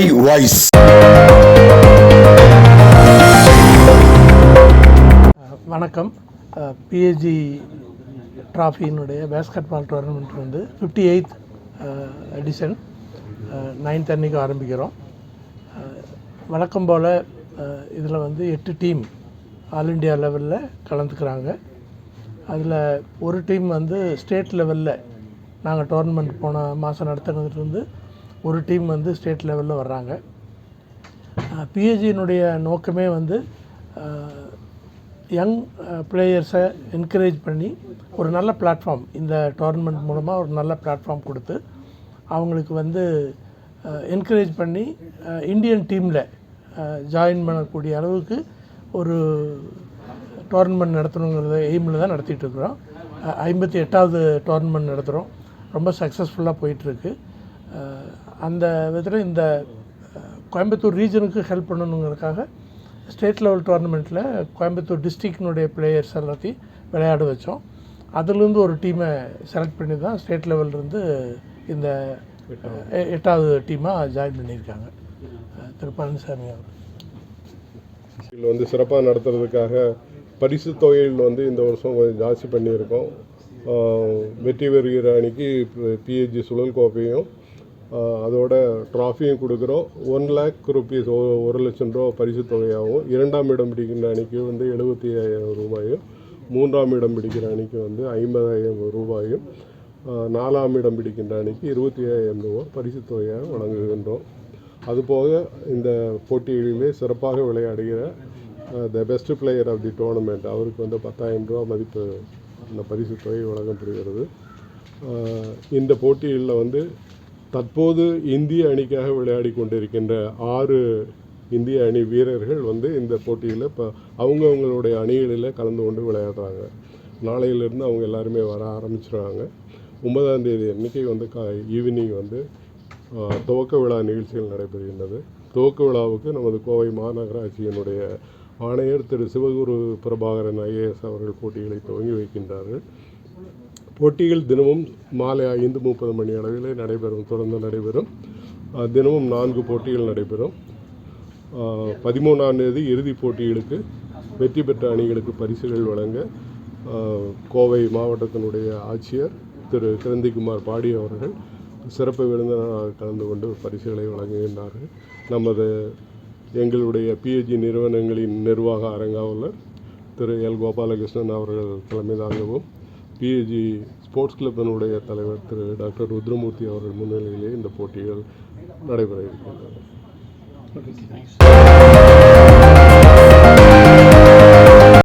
Kovai voice வணக்கம். PhD ட்ராஃபியினுடைய basketball tournament வந்து ஃபிஃப்டி எயித் எடிஷன் நைன்த் அன்னைக்கு ஆரம்பிக்கிறோம். வழக்கம் போல் இதில் வந்து எட்டு டீம் ஆல் இண்டியா லெவலில் கலந்துக்கிறாங்க. அதில் ஒரு டீம் வந்து ஸ்டேட் லெவலில் நாங்கள் டோர்னமெண்ட் போன மாதம் நடத்துனதுலேருந்து ஒரு டீம் வந்து ஸ்டேட் லெவலில் வர்றாங்க. பிஹெச்சியினுடைய நோக்கமே வந்து யங் பிளேயர்ஸை என்கரேஜ் பண்ணி ஒரு நல்ல பிளாட்ஃபார்ம் இந்த டோர்னமெண்ட் மூலமாக ஒரு நல்ல பிளாட்ஃபார்ம் கொடுத்து அவங்களுக்கு வந்து என்கரேஜ் பண்ணி இந்தியன் டீமில் ஜாயின் பண்ணக்கூடிய அளவுக்கு ஒரு டோர்னமெண்ட் நடத்தணுங்கிறத எய்மில் தான் நடத்திட்டு இருக்கிறோம். ஐம்பத்தி எட்டாவது டோர்னமெண்ட் நடத்துகிறோம் ரொம்ப சக்ஸஸ்ஃபுல்லாக போயிட்டுருக்கு அந்த விதத்தில் இந்த கோயம்புத்தூர் ரீஜனுக்கு ஹெல்ப் பண்ணணுங்கிறதுக்காக ஸ்டேட் லெவல் டோர்னமெண்ட்டில் கோயம்புத்தூர் டிஸ்ட்ரிக்டினுடைய பிளேயர்ஸ் எல்லாத்தையும் விளையாட வச்சோம். அதுலேருந்து ஒரு டீமை செலக்ட் பண்ணி தான் ஸ்டேட் லெவல்லேருந்து இந்த எட்டாவது டீமாக ஜாயின் பண்ணியிருக்காங்க. திரு பழனிசாமி அவர் இதில் வந்து சிறப்பாக நடத்துறதுக்காக பரிசு தொகையில் வந்து இந்த வருஷம் கொஞ்சம் ஜாஸ்தி பண்ணியிருக்கோம். வெற்றி பெறுகிற அணிக்கு பிஹெச்சி சுழல் கோப்பையும் அதோட ட்ராஃபியும் கொடுக்குறோம். ஒன் லேக் ருபீஸ் ஒரு லட்சம் ரூபா பரிசு தொகையாகவும் இரண்டாம் இடம் பிடிக்கின்ற அணிக்கு வந்து எழுபத்தி ஐயாயிரம் ரூபாயும் மூன்றாம் இடம் பிடிக்கிற அணிக்கு வந்து ஐம்பதாயிரம் ரூபாயும் நாலாம் இடம் பிடிக்கின்ற அணிக்கு இருபத்தி ஐயாயிரம் ரூபாய் பரிசு தொகையாக வழங்குகின்றோம். அதுபோக இந்த போட்டிகளிலே சிறப்பாக விளையாடுகிற the best player of the tournament அவருக்கு வந்து பத்தாயிரம் ரூபா மதிப்பு இந்த பரிசு தொகை வழங்கப்படுகிறது. இந்த போட்டிகளில் வந்து தற்போது இந்திய அணிக்காக விளையாடி கொண்டிருக்கின்ற ஆறு இந்திய அணி வீரர்கள் வந்து இந்த போட்டியில் இப்போ அவங்கவுங்களுடைய அணிகளில் கலந்து கொண்டு விளையாடுறாங்க. நாளையிலிருந்து அவங்க எல்லாருமே வர ஆரம்பிச்சிடுறாங்க ஒன்பதாம் தேதி அன்னைக்கு வந்து கா ஈவினிங் வந்து துவக்க விழா நிகழ்ச்சிகள் நடைபெறுகின்றது. துவக்க விழாவுக்கு நமது கோவை மாநகராட்சியினுடைய ஆணையர் திரு சிவகுரு பிரபாகரன் ஐஏஎஸ் அவர்கள் போட்டிகளை துவங்கி வைக்கின்றார்கள். போட்டிகள் தினமும் மாலை ஐந்து முப்பது மணி அளவிலே நடைபெறும். தொடர்ந்து நடைபெறும். தினமும் நான்கு போட்டிகள் நடைபெறும். பதிமூணாம் தேதி இறுதிப் போட்டிகளுக்கு வெற்றி பெற்ற அணிகளுக்கு பரிசுகள் வழங்க கோவை மாவட்டத்தினுடைய ஆட்சியர் திரு கிரந்திக்குமார் பாடி அவர்கள் சிறப்பு விருந்தினராக கலந்து கொண்டு பரிசுகளை வழங்குகின்றார்கள். நமது எங்களுடைய பிஹெச்சி நிறுவனங்களின் நிர்வாக அரங்காவலர் திரு எல். கோபாலகிருஷ்ணன் அவர்கள் தலைமை தாங்கவும் பிஏஜி ஸ்போர்ட்ஸ் கிளப்பினுடைய தலைவர் திரு டாக்டர் ருத்ரமூர்த்தி அவர்கள் முன்னிலையிலே இந்த போட்டிகள் நடைபெற இருக்கின்றன.